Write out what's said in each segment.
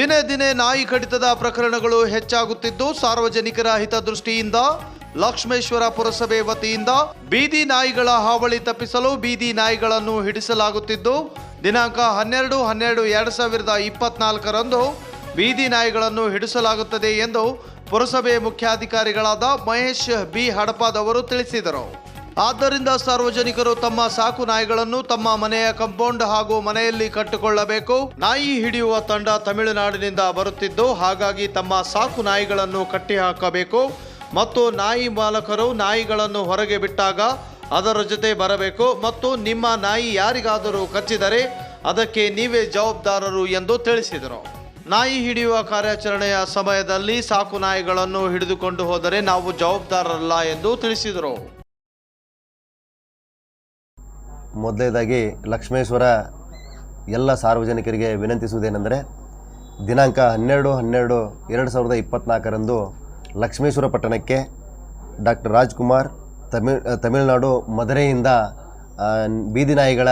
ದಿನೇ ದಿನೇ ನಾಯಿ ಕಡಿತದ ಪ್ರಕರಣಗಳು ಹೆಚ್ಚಾಗುತ್ತಿದ್ದು ಸಾರ್ವಜನಿಕರ ಹಿತದೃಷ್ಟಿಯಿಂದ ಲಕ್ಷ್ಮೇಶ್ವರ ಪುರಸಭೆ ವತಿಯಿಂದ ಬೀದಿ ನಾಯಿಗಳ ಹಾವಳಿ ತಪ್ಪಿಸಲು ಬೀದಿ ನಾಯಿಗಳನ್ನು ಹಿಡಿಸಲಾಗುತ್ತಿದ್ದು, ದಿನಾಂಕ ಹನ್ನೆರಡು ಹನ್ನೆರಡು ಎರಡು ಸಾವಿರದ ಇಪ್ಪತ್ನಾಲ್ಕರಂದು ಬೀದಿ ನಾಯಿಗಳನ್ನು ಹಿಡಿಸಲಾಗುತ್ತದೆ ಎಂದು ಪುರಸಭೆ ಮುಖ್ಯಾಧಿಕಾರಿಗಳಾದ ಮಹೇಶ್ ಬಿ ಹಡಪಾದವರು ತಿಳಿಸಿದರು. ಆದ್ದರಿಂದ ಸಾರ್ವಜನಿಕರು ತಮ್ಮ ಸಾಕು ನಾಯಿಗಳನ್ನು ತಮ್ಮ ಮನೆಯ ಕಂಪೌಂಡ್ ಹಾಗೂ ಮನೆಯಲ್ಲಿ ಕಟ್ಟಿಕೊಳ್ಳಬೇಕು. ನಾಯಿ ಹಿಡಿಯುವ ತಂಡ ತಮಿಳುನಾಡಿನಿಂದ ಬರುತ್ತಿದ್ದು, ಹಾಗಾಗಿ ತಮ್ಮ ಸಾಕು ನಾಯಿಗಳನ್ನು ಕಟ್ಟಿಹಾಕಬೇಕು. ಮತ್ತು ನಾಯಿ ಮಾಲಕರು ನಾಯಿಗಳನ್ನು ಹೊರಗೆ ಬಿಟ್ಟಾಗ ಅದರ ಜೊತೆ ಬರಬೇಕು. ಮತ್ತು ನಿಮ್ಮ ನಾಯಿ ಯಾರಿಗಾದರೂ ಕಚ್ಚಿದರೆ ಅದಕ್ಕೆ ನೀವೇ ಜವಾಬ್ದಾರರು ಎಂದು ತಿಳಿಸಿದರು. ನಾಯಿ ಹಿಡಿಯುವ ಕಾರ್ಯಾಚರಣೆಯ ಸಮಯದಲ್ಲಿ ಸಾಕು ನಾಯಿಗಳನ್ನು ಹಿಡಿದುಕೊಂಡು ಹೋದರೆ ನಾವು ಜವಾಬ್ದಾರರಲ್ಲ ಎಂದು ತಿಳಿಸಿದರು. ಮೊದಲನೇದಾಗಿ ಲಕ್ಷ್ಮೇಶ್ವರ ಎಲ್ಲ ಸಾರ್ವಜನಿಕರಿಗೆ ವಿನಂತಿಸುವುದೇನೆಂದರೆ ದಿನಾಂಕ ಹನ್ನೆರಡು ಹನ್ನೆರಡು ಎರಡು ಸಾವಿರದ ಇಪ್ಪತ್ತ್ನಾಲ್ಕರಂದು ಲಕ್ಷ್ಮೇಶ್ವರ ಪಟ್ಟಣಕ್ಕೆ ಡಾಕ್ಟರ್ ರಾಜ್ಕುಮಾರ್ ತಮಿಳ್ ತಮಿಳುನಾಡು ಮದುರೆಯಿಂದ ಬೀದಿ ನಾಯಿಗಳ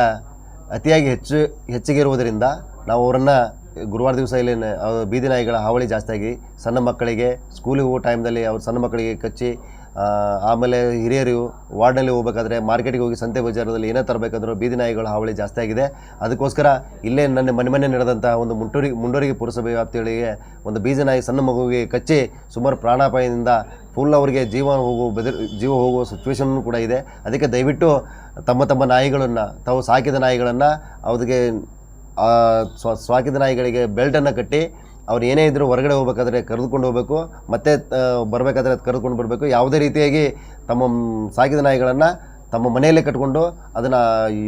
ಅತಿಯಾಗಿ ಹೆಚ್ಚು, ಹೆಚ್ಚಿಗೆ ಇರುವುದರಿಂದ ನಾವು ಅವರನ್ನು ಗುರುವಾರ ದಿವಸ ಇಲ್ಲಿ ಬೀದಿ ನಾಯಿಗಳ ಹಾವಳಿ ಜಾಸ್ತಿಯಾಗಿ ಸಣ್ಣ ಮಕ್ಕಳಿಗೆ, ಸ್ಕೂಲಿಗೆ ಹೋಗೋ ಟೈಮ್ದಲ್ಲಿ ಅವ್ರು ಸಣ್ಣ ಮಕ್ಕಳಿಗೆ ಕಚ್ಚಿ ಆಮೇಲೆ ಹಿರಿಯರು ವಾರ್ಡಲ್ಲಿ ಹೋಗ್ಬೇಕಾದ್ರೆ ಮಾರ್ಕೆಟಿಗೆ ಹೋಗಿ ಸಂತೆ ಬಜಾರದಲ್ಲಿ ಏನೇ ತರಬೇಕಂದ್ರೂ ಬೀದಿ ನಾಯಿಗಳ ಹಾವಳಿ ಜಾಸ್ತಿ ಆಗಿದೆ. ಅದಕ್ಕೋಸ್ಕರ ಇಲ್ಲೇ ನನ್ನ ಮನೆ ಮನೆ ನಡೆದಂಥ ಒಂದು ಮುಂಟೂರಿ ಮುಂಡೂರಿಗೆ ಪುರಸಭೆ ವ್ಯಾಪ್ತಿಗಳಿಗೆ ಒಂದು ಬೀದಿ ನಾಯಿ ಸಣ್ಣ ಮಗುವಿಗೆ ಕಚ್ಚಿ ಸುಮಾರು ಪ್ರಾಣಾಪಾಯದಿಂದ ಫುಲ್ ಅವರಿಗೆ ಜೀವ ಹೋಗುವ ಬೆದರ್ ಜೀವ ಹೋಗುವ ಸಿಚುವೇಶನ್ ಕೂಡ ಇದೆ. ಅದಕ್ಕೆ ದಯವಿಟ್ಟು ತಮ್ಮ ತಮ್ಮ ನಾಯಿಗಳನ್ನು, ತಾವು ಸಾಕಿದ ನಾಯಿಗಳನ್ನು ಅವ್ರಿಗೆ ಸ್ವ ಸಾಕಿದ ನಾಯಿಗಳಿಗೆ ಬೆಲ್ಟನ್ನು ಕಟ್ಟಿ ಅವ್ರು ಏನೇ ಇದ್ದರೂ ಹೊರಗಡೆ ಹೋಗ್ಬೇಕಾದ್ರೆ ಕರೆದುಕೊಂಡು ಹೋಗಬೇಕು, ಮತ್ತೆ ಬರಬೇಕಾದ್ರೆ ಅದು ಕರೆದುಕೊಂಡು ಬರಬೇಕು. ಯಾವುದೇ ರೀತಿಯಾಗಿ ತಮ್ಮ ಸಾಕಿದ ನಾಯಿಗಳನ್ನು ತಮ್ಮ ಮನೆಯಲ್ಲೇ ಕಟ್ಕೊಂಡು ಅದನ್ನು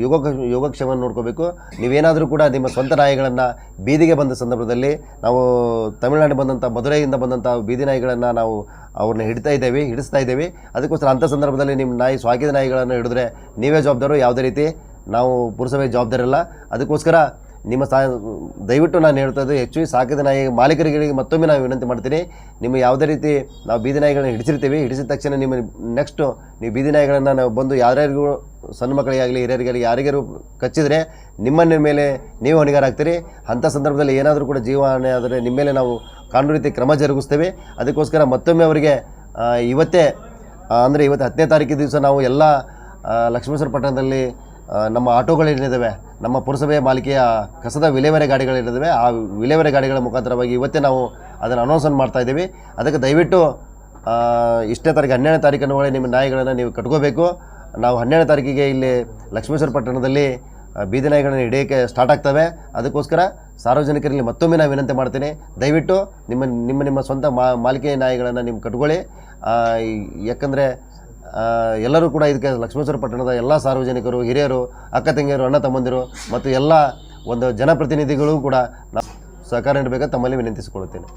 ಯೋಗ ಯೋಗಕ್ಷೇಮವನ್ನು ನೋಡ್ಕೋಬೇಕು. ನೀವೇನಾದರೂ ಕೂಡ ನಿಮ್ಮ ಸ್ವಂತ ನಾಯಿಗಳನ್ನು ಬೀದಿಗೆ ಬಂದ ಸಂದರ್ಭದಲ್ಲಿ ನಾವು ತಮಿಳುನಾಡು ಬಂದಂಥ ಮಧುರೈಯಿಂದ ಬಂದಂಥ ಬೀದಿ ನಾಯಿಗಳನ್ನು ನಾವು ಅವ್ರನ್ನ ಹಿಡಿತಾ ಇದ್ದೇವೆ, ಹಿಡಿಸ್ತಾ ಇದ್ದೇವೆ. ಅದಕ್ಕೋಸ್ಕರ ಅಂಥ ಸಂದರ್ಭದಲ್ಲಿ ನಿಮ್ಮ ನಾಯಿ ಸ್ವಾಕಿದ ನಾಯಿಗಳನ್ನು ಹಿಡಿದ್ರೆ ನೀವೇ ಜವಾಬ್ದಾರು. ಯಾವುದೇ ರೀತಿ ನಾವು ಪುರಸಭೆ ಜವಾಬ್ದಾರಿಲ್ಲ ಅದಕ್ಕೋಸ್ಕರ ನಿಮ್ಮ ಸಾ, ದಯವಿಟ್ಟು ನಾನು ಹೇಳ್ತಾ ಇದ್ದೆ ಹೆಚ್ಚು ಸಾಕಿದ ನಾಯಿ ಮಾಲೀಕರಿಗೆ ಮತ್ತೊಮ್ಮೆ ನಾವು ವಿನಂತಿ ಮಾಡ್ತೀನಿ. ನಿಮ್ಮ ಯಾವುದೇ ರೀತಿ ನಾವು ಬೀದಿ ನಾಯಿಗಳನ್ನ ಹಿಡಿಸಿರ್ತೀವಿ, ಹಿಡಿಸಿದ ತಕ್ಷಣ ನಿಮ್ಮ ನೆಕ್ಸ್ಟು ನೀವು ಬೀದಿ ನಾಯಿಗಳನ್ನು ನಾವು ಬಂದು ಯಾರ್ಯಾರಿಗೂ ಸಣ್ಣ ಮಕ್ಕಳಿಗಾಗಲಿ, ಹಿರಿಯರಿಗಾಗಲಿ ಯಾರಿಗಾರು ಕಚ್ಚಿದರೆ ನಿಮ್ಮನ್ನ ಮೇಲೆ ನೀವು ಹೊಣೆಗಾರಾಗ್ತೀರಿ ಅಂಥ ಸಂದರ್ಭದಲ್ಲಿ ಏನಾದರೂ ಕೂಡ ಜೀವಹಾನಿ ಆದರೆ ನಿಮ್ಮ ಮೇಲೆ ನಾವು ಕಾನೂನು ರೀತಿ ಕ್ರಮ ಜರುಗಿಸ್ತೇವೆ. ಅದಕ್ಕೋಸ್ಕರ ಮತ್ತೊಮ್ಮೆ ಅವರಿಗೆ ಇವತ್ತೇ ಅಂದರೆ ಇವತ್ತು ಹತ್ತನೇ ತಾರೀಕು ದಿವಸ ನಾವು ಎಲ್ಲ ಲಕ್ಷ್ಮೇಶ್ವರ ಪಟ್ಟಣದಲ್ಲಿ ನಮ್ಮ ಆಟೋಗಳೇನಿದ್ದಾವೆ ನಮ್ಮ ಪುರಸಭೆಯ ಮಾಲಿಕೆಯ ಕಸದ ವಿಲೇವಾರಿ ಗಾಡಿಗಳಿದ್ದಾವೆ ಆ ವಿಲೇವಾರಿ ಗಾಡಿಗಳ ಮುಖಾಂತರವಾಗಿ ಇವತ್ತೇ ನಾವು ಅದನ್ನು ಅನೌನ್ಸನ್ ಮಾಡ್ತಾ ಇದ್ದೀವಿ. ಅದಕ್ಕೆ ದಯವಿಟ್ಟು ಇಷ್ಟೇ ತಾರೀಕು ಹನ್ನೆರಡನೇ ತಾರೀಕಿನ ಒಳಗೆ ನಿಮ್ಮ ನಾಯಿಗಳನ್ನು ನೀವು ಕಟ್ಕೋಬೇಕು. ನಾವು ಹನ್ನೆರಡನೇ ತಾರೀಕಿಗೆ ಇಲ್ಲಿ ಲಕ್ಷ್ಮೇಶ್ವರ ಪಟ್ಟಣದಲ್ಲಿ ಬೀದಿ ನಾಯಿಗಳನ್ನು ಹಿಡಿಯೋಕ್ಕೆ ಸ್ಟಾರ್ಟ್ ಆಗ್ತವೆ. ಅದಕ್ಕೋಸ್ಕರ ಸಾರ್ವಜನಿಕರಲ್ಲಿ ಮತ್ತೊಮ್ಮೆ ನಾನು ವಿನಂತಿ ಮಾಡ್ತೀನಿ. ದಯವಿಟ್ಟು ನಿಮ್ಮ ನಿಮ್ಮ ನಿಮ್ಮ ಸ್ವಂತ ಮಾ ಮಾಲಿಕೆ ನಾಯಿಗಳನ್ನು ನೀವು ಕಟ್ಕೊಳ್ಳಿ. ಯಾಕಂದರೆ ಎಲ್ಲರೂ ಕೂಡ ಇದಕ್ಕೆ ಲಕ್ಷ್ಮೇಶ್ವರ ಪಟ್ಟಣದ ಎಲ್ಲ ಸಾರ್ವಜನಿಕರು, ಹಿರಿಯರು, ಅಕ್ಕ ತಂಗಿಯರು, ಅಣ್ಣ ತಮ್ಮಂದಿರು ಮತ್ತು ಎಲ್ಲ ಒಂದು ಜನಪ್ರತಿನಿಧಿಗಳು ಕೂಡ ಸಹಕಾರ ನೀಡಬೇಕಂತ ತಮ್ಮಲ್ಲಿ ವಿನಂತಿಸಿಕೊಳ್ಳುತ್ತೇನೆ.